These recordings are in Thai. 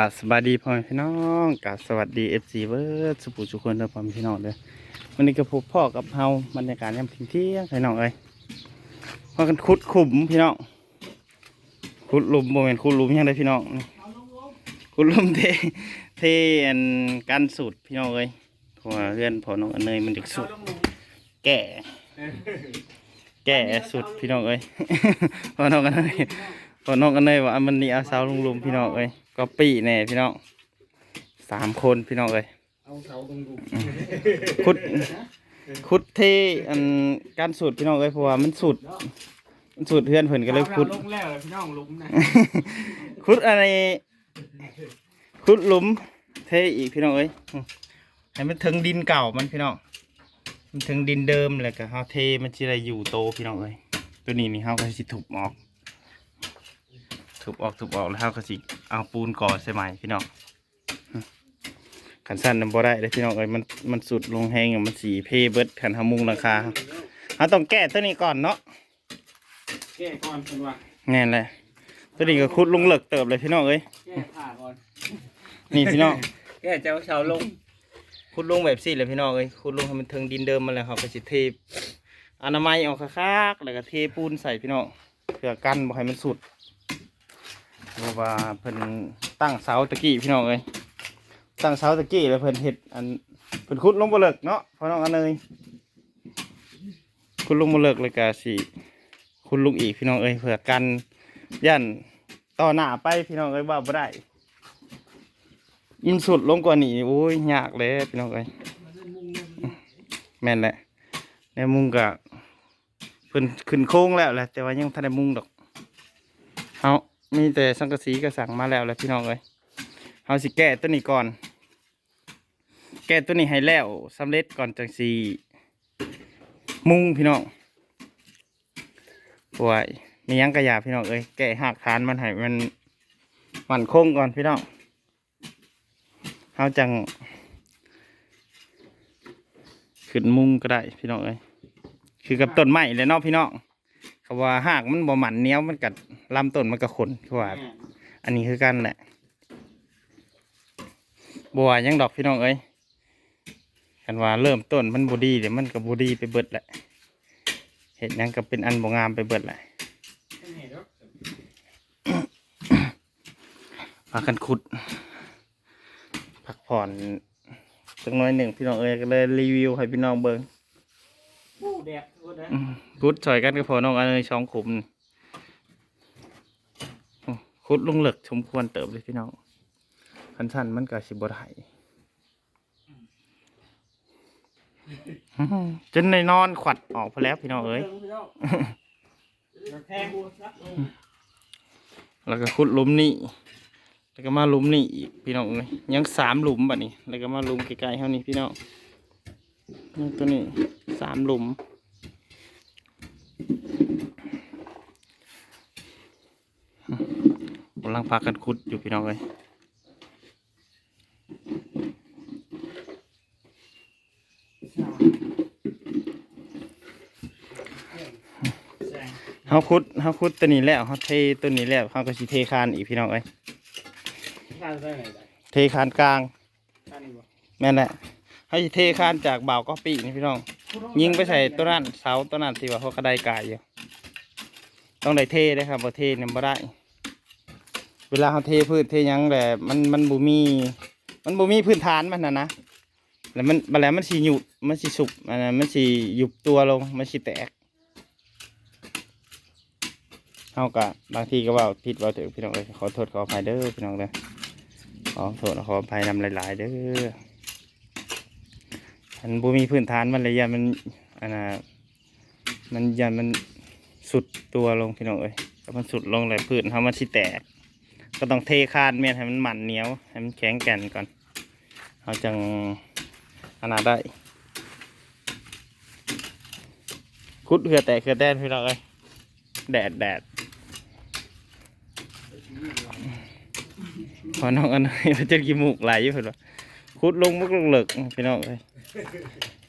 กาสวัสดีพ่อพี่น้องกาสวัสดีเอฟซีเวิร์ดสุขุสุขคนเด้อพ่อแม่พี่น้องเด้อวันนี้ก็พบพ่อกับเฮาบรรยากาศยามทิ้งเที่ยงพี่น้องเอ้ยพากันขุดขุมพี่น้องขุดหลุมโมเมนต์ขุดหลุมยังไงพี่น้องขุดหลุมเทเทอันการสูตรพี่น้องเอ้ยพราะว่าเพื่อนพอน้องอันเนยมันเด็กสุดแก่แก่สุดพี่น้องเอ้ยพอน้องอันเนยพอน้องกันเลยว่ามันนี่เอาสาวลุงลุมพี่น้องเอ้ย ก็ปีแน่พี่น้องสามคนพี่น้องเอ้ยเอาเสาตรงรูคุดคุดเทอันการสูตรพี่น้องเอ้ยเพราะว่ามันสูตรมันสูตรเพื่อนเพิ่นก็เลยคุดลงแล้วพี่น้องลุมนะคุดอะไรคุดหลุมเทอีกพี่น้องเอ้ยอืมให้มันถึงดินเก่ามันพี่น้องมันถึงดินเดิมเลยก็เฮาเทมันสิได้อยู่โตพี่น้องเอ้ยตัวนี้นี่เฮาก็สิทุบออกทุบออกทุบออกแล้วเฮาก็สิ เอาปูนก่อใส่ใหม่พี่น้องอืมขันสั้นนำบ่ได้เลยพี่น้องเอ้ยมันมันสุดลงแห้งอะมันสีเพเบิดขันเฮามุงราคาเฮาต้องแก้ตัวนี้ก่อนเนาะแก้ก่อนเป็นว่าแน่นเลยตัวนี้ก็คุดลงเหลิกเติบเลยพี่น้องเอ้ยแก้ผ้าก่อนนี่พี่น้องแก้เจ้าเสาลงขุดลงแบบสี่เลยพี่น้องเอ้ยขุดลงให้มันถึงดินเดิมมาแล้วครับก็สิเทอนามัยออกคักๆแล้วก็เทปูนใส่พี่น้องเพื่อกันบ่ให้มันสุด เพราะว่าเพิ่นตั้งเสาตะกี้พี่น้องเอ้ยตั้งเสาตะกี้แล้วเพิ่นเฮ็ดอันเพิ่นขุดลงบ่เลิกเนาะพ่อน้องอันเนยขุดลงบ่เลิกเลยก็สิขุดลงอีกพี่น้องเอ้ยเพื่อกันย่านต่อหน้าไปพี่น้องเอ้ยว่าบ่ได้ยินสุดลงกว่านี้โอ้ยยากเลยพี่น้องเอ้ยแม่นแหละในมุงก็เพิ่นขึ้นโค้งแล้วแหละแต่ว่ายังทันได้มุงดอกเฮา มีแต่สังกะสีก็สั่งมาแล้วแหละพี่น้องเอ้ยเฮาสิแก้ตัวนี้ก่อน แก้ตัวนี้ให้แล้วสำเร็จก่อนจังสีมุงพี่น้องป่วยมียังกระยาพี่น้องเอ้ยแก้หักฐานมันให้มันมันคงก่อนพี่น้องเฮาจัง ขึ้นมุงก็ได้พี่น้องเอ้ยคือกับต้นไม้เลยเนาะพี่น้องเขาว่าหากมันบ่หมันเนี้ยวมันกัด ลำต้นมันก็ขนเขาว่า อันนี้คือกันแหละบัวาหยังดอกพี่น้องเอ้ยกันว่าเริ่มต้นมันบดีเดี๋ยวมันก็บดีไปเบิดแหละเห็ดหยังก็เป็นอันบ่งามไปเบิดแหละพากันขุด พักผ่อนสักหน้อยหนึ่งพี่น้องเอ้ยก็เลยรีวิวให้พี่น้องเบิ่งผู้แดดพูดนะอืมพุดซอยกันก็พอน้องอันเลยช่องขุม นี่โอ้คุดลุงเหลิกชมควรเติบเลยพี่น้องคันสั้นมันก็สิบ่ได้อื้อหือจนในนอนขวัดออกไปแล้วพี่น้องเอ้ยแล้วก็ขุดลุมนี่แล้วก็มาลุมนี่อีกพี่น้องเอ้ยยังสามหลุมแบัดนี้แล้วก็มาลุมใกล้ๆเท่านี้พี่น้องยังตัวนี้สามหลุม กำ ลังพากันขุดอยู่พี่น้องเลยเฮาขุดเฮาขุดตัวนี้แล้วเฮาเทตัวนี้แล้วเฮาก็สิเทคานอีกพี่น้องเอ้ยเทคานกลางข้างนี้บ่แม่นแหละเฮาสิเทคานจากเบาก็ปีนี่พี่น้อง ยิงไปใส่ตัวนั้นเสาตัวนั้นที่ว่าเขากระไดกายอยู่ ต้องได้เทได้ครับบ่เทนี่บ่ได้ เวลาเขาเทพืชเทหยังแหละมันมันบ่มี มันบ่มีพื้นฐานมันนะนะแล้วมันบัดแล้วมันสิหยุดมันสิสุกอันนั้นมันสิยุบตัวลงมันสิแตกเฮาก็บางทีก็เว่าผิดเว่าถูกพี่น้องเอ้ยขอโทษขออภัยเด้อพี่น้องเด้อขอโทษขออภัยนำหลาย ๆ เด้อมันบ่มีพื้นฐานมันเลยยันมันอันน่ะมันยันมันสุดตัวลงพี่น้องเอ้ยถ้ามันสุดลงเลยพื้นเขามันสิแตก ก็ต้องเทคานเมียนให้มันหมันเหนียวให้มันแข็งแก่นก่อนเขาจังอันนาได้คุดเหือแตกเหือแดนพี่น้องเอ้ยแดดแดดพอน้องอันนี้มันจะกิมูกไหลอยู่พิ่นว่าคุดลงมุกลงเหลิกพี่น้องเอ้ย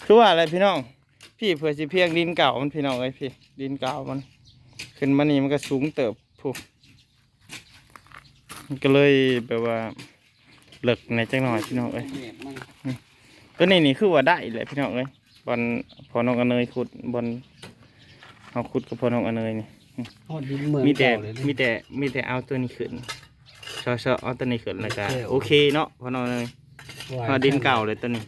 คือว่าอะไรพี่น้อง พี่เผื่อสิเพียงดินเก่ามันพี่น้องเอ้ยพี่ดินเก่ามัน ขึ้นมานี่มันก็สูงเติบผู้ มันก็เลยแบบว่าเลิกในจังหน่อยพี่น้องเอ้ยแดกมันตัวนี้นี่คือว่าได้เลยพี่น้องเอ้ยบอลพอน้องอเนยขุดบอลเอาขุดกับพอน้องอเนยนี่ฮอดดินเหมือนมีแต่เก่าเลยมีแต่มีแต่เอาตัวนี้ขึ้นชอชอเอาตัวนี้ขึ้นแล้วก็โอเคโอเคเนาะพอน้องอเนยพอดินเก่าเลยตัวนี้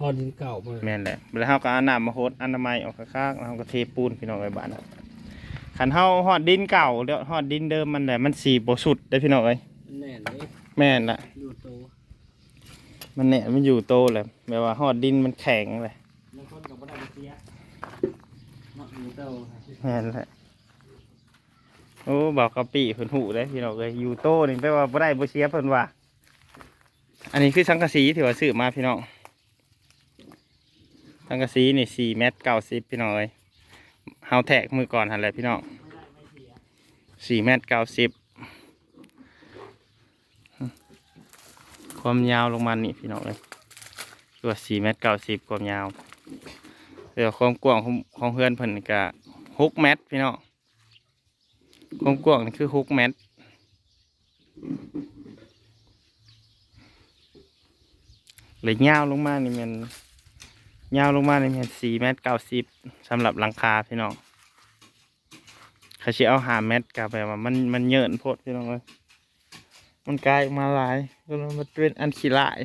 ฮอดดินเก่าเบิ่แม่นแหละแล้วเฮาก็เอาน้ำมาโฮดอนามัยออกข้างๆแล้วเฮาก็เทปูนพี่น้องไว้บ้าน นะคันเฮาฮอดดินเก่าแล้วฮอดดินเดิมมันแหละมันสีบ่สุดได้อพี่น้องเอ้ยมันแน่นเลยแม่นละอยู่โตมันเนี่ยมันอยู่โตแหละแบบว่าฮอดดินมันแข็งเลยบางคนก็บ่ได้ไปเสียเนาะอยู่โตแม่นแหละโอ้บอกกะปิเพิ่นหูได้อพี่น้องเอ้ยอยู่โตนี่แปลว่าบ่ได้บ่เสียเพิ่นว่า อันนี้คือสังกะสีที่ว่าซื้อมาพี่น้องสังกะสีนี่4เมตร90พี่น้องเอ้ย เฮาแทกมือก่อนหันแหละพี่น้องสี่เมตรเก้าสิบความยาวลงมานี่พี่น้องเลยตัวสี่เมตรเก้าสิบความยาวเดี๋ยวความกว้างของของเพื่อนเพิ่นก็หกเมตรพี่น้องความกว้างนี่คือหกเมตรเลยยาวลงมานี่มัน ยาวลงมานี่มันสี่เมตรเก้าสิบสำหรับหลังคาพี่น้องเขาสิเอาหาแมทกับแบบว่ามันมันเยินโพดพี่น้องเลยมันกลายออกมาหลายก็เลยมันเป็นอันขี้ลาย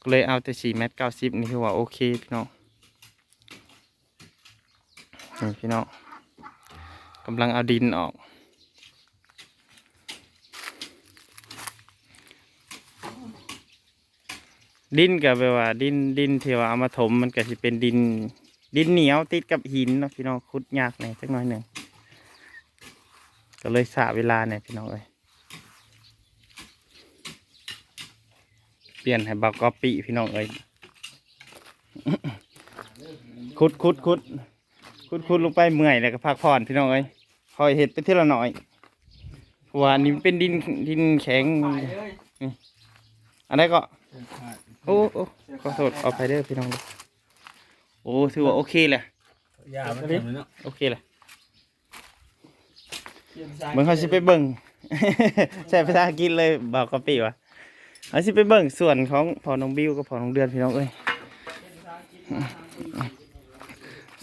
ก็เลยเอาแต่สี่แมทเก้าสิบนี่คือว่าโอเคพี่น้องนี่พี่น้องกำลังเอาดินออก ดินกับแบบว่า ดินดินที่ว่าเอามาถมมันก็สิเป็นดิน ดินเหนียวติดกับหินเนาะพี่น้องขุดยากหน่อยสักหน่อยหนึ่งก็เลยสะเวลาเนี่ยพี่น้องเอ้ยเปลี่ยนให้บักกอปีพี่น้องเอ้ยขุดขุดขุดขุดขุดลงไปเมื่อยแล้วก็พักผ่อนพี่น้องเอ้ยคอยเห็ดไปทีละหน่อยเพราะว่านี่มันเป็นดินดินแข็งขายเลยอันนี้ก็ขาด โอ้โอ้ขอโทษเอาไปเด้อพี่น้องเด้อโอ้ถือว่าโอเคแหละยามันเต็มเลยเนาะโอเคแหละเบิ่งเขาสิไปเบิ่ง ใช่ภาษาอังกฤษเลยบอกกะปิวะเขาสิไปเบิ่งส่วนของพอน้องบิวกับพอน้องเดือนพี่น้องเอ้ย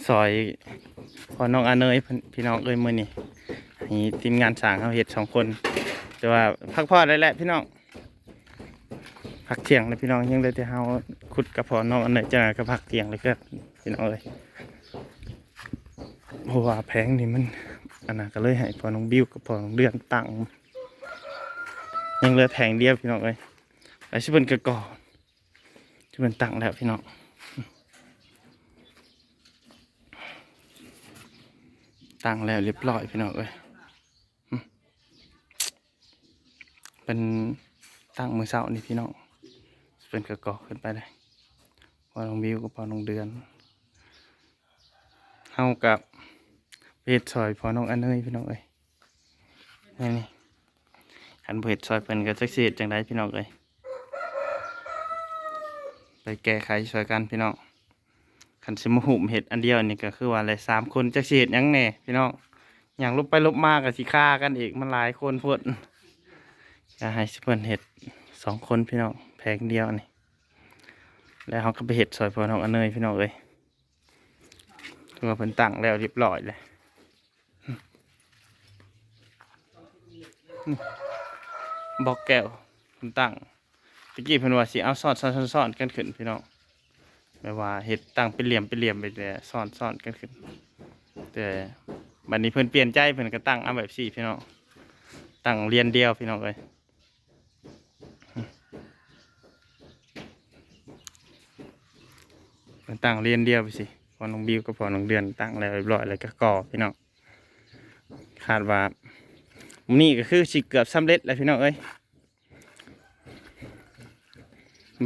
ซอยพอน้องอาเนยเพิ่นพี่น้องเอ้ยมื้อนี้ให้ทีมงานสร้างเขาเฮ็ดสองคน แต่ว่าพักผ่อนได้แหละพี่น้อง พักเทียงเลยพี่น้องยังเลยแต่เฮาขุดกับพอนองอาเนยจังไดก็พักเทียงเลยก็พี่น้องเอ้ยเพราะว่าแพงนี่มันอันนั้นก็เลยให้พอน้องบิวกับพอน้องเดือนตั้งยังเหลือแผงเดียวพี่น้องเอ้ยไอ้ชิเปินกระก่อชิเปินตั้งแล้วพี่น้องตั้งแล้วเรียบร้อยพี่น้องเอ้ยเป็นตั้งมือเสานี่พี่น้อง เป็นกระก่อขึ้นไปเลยพอน้องบิวกับพอน้องเดือนเฮากับเพจซอยพอน้องอันเนยพี่น้องเอ้ยนี่นี่ขันเพจซอยเพิ่นก็จักเฮ็ดจังไดพี่น้องเอ้ยไปแก้ไขช่วยกันพี่น้องขันสิมหุมเห็ดอันเดียวนี่ก็คือว่าอะไรสามคนจักสิเฮ็ดยังแน่พี่น้องอย่างลบไปลบมาก็สิฆ่ากันอีกมันหลายคนพดจะให้สิเพิ่นเห็ดสองคนพี่น้องแพงเดียวนี่ แล้วเขาก็ไปเห็ดซอยพอน้องอันเนยพี่น้องเอ้ยถือว่าเพิ่นตั้งแล้วเรียบร้อยเลยบอกแก้วคุณตั้งตะกี้เพิ่นว่าสิเอาซ้อนซ้อนซ้อนซ้อนกันขึ้นพี่น้องแม่ว่าเฮ็ดตั้งเป็นเหลี่ยมเป็นเหลี่ยมไปแต่ซ้อนซ้อนกันขึ้น แต่บัดนี้เพิ่นเปลี่ยนใจเพิ่นก็ตั้งเอาแบบสี่พี่น้องตั้งเรียนเดียวพี่น้องเอ้ย เพิ่นตั้งเรียนเดียวไปสิพอน้องบิวกับพอน้องเดือนตั้งแล้วเรียบร้อยแล้วก็ก่อพี่น้องคาดว่านี่ก็คือสิเกือบสำเร็จแล้วพี่น้องเอ้ย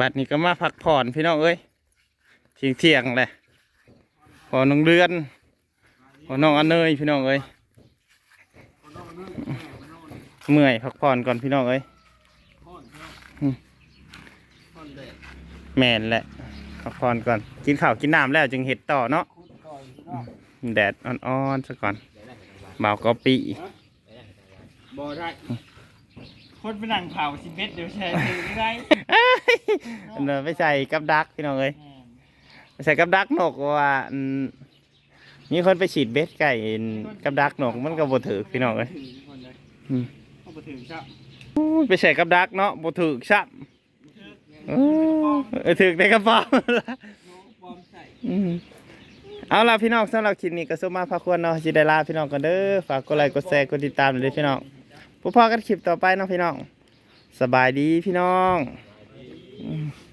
บัดนี้ก็มาพักผ่อนพี่น้องเอ้ยเที่ยงเที่ยงๆแหละพอน้องเดือนพอน้องอันเนยพี่น้องเอ้ยเมื่อยพักผ่อนก่อนพี่น้องเอ้ยฮอดดแม่นแหละ พักผ่อนก่อน กินข้าวกินน้ำแล้วจึงเห็ดต่อเนาะคุดก่อนเนาะแดดอ่อนๆซะก่อนเบาวกอปีบ่ได้ฮคนไปนั่งเผาสิเบ็ดเดี๋ยวแชร์ถือไม่ได้อันนั้นไปใส่กับดักพี่น้องเอ้ยแม่นไปใส่กับดักนกว่าอืมมีคนไปฉีดเบ็ดไก่กับดักนกมันก็บ่ถือพี่น้องเอ้ยถือทุกคนเลยอืมเขาบ่ถือครับไปใส่กับดักเนาะบ่ถือซับถือ เออถือในกระป๋องปลอมใส่อืมเอาล่ะพี่น้องสำหรับคลิปนี้ก็สมมาพาควรเนาะจิได้ลาพี่น้องกันเด้อฝากกดไลค์กดแชร์กดติดตามเลยพี่น้องพบพอกันคลิปต่อไปเนาะพี่น้อง สบายดีพี่น้องอ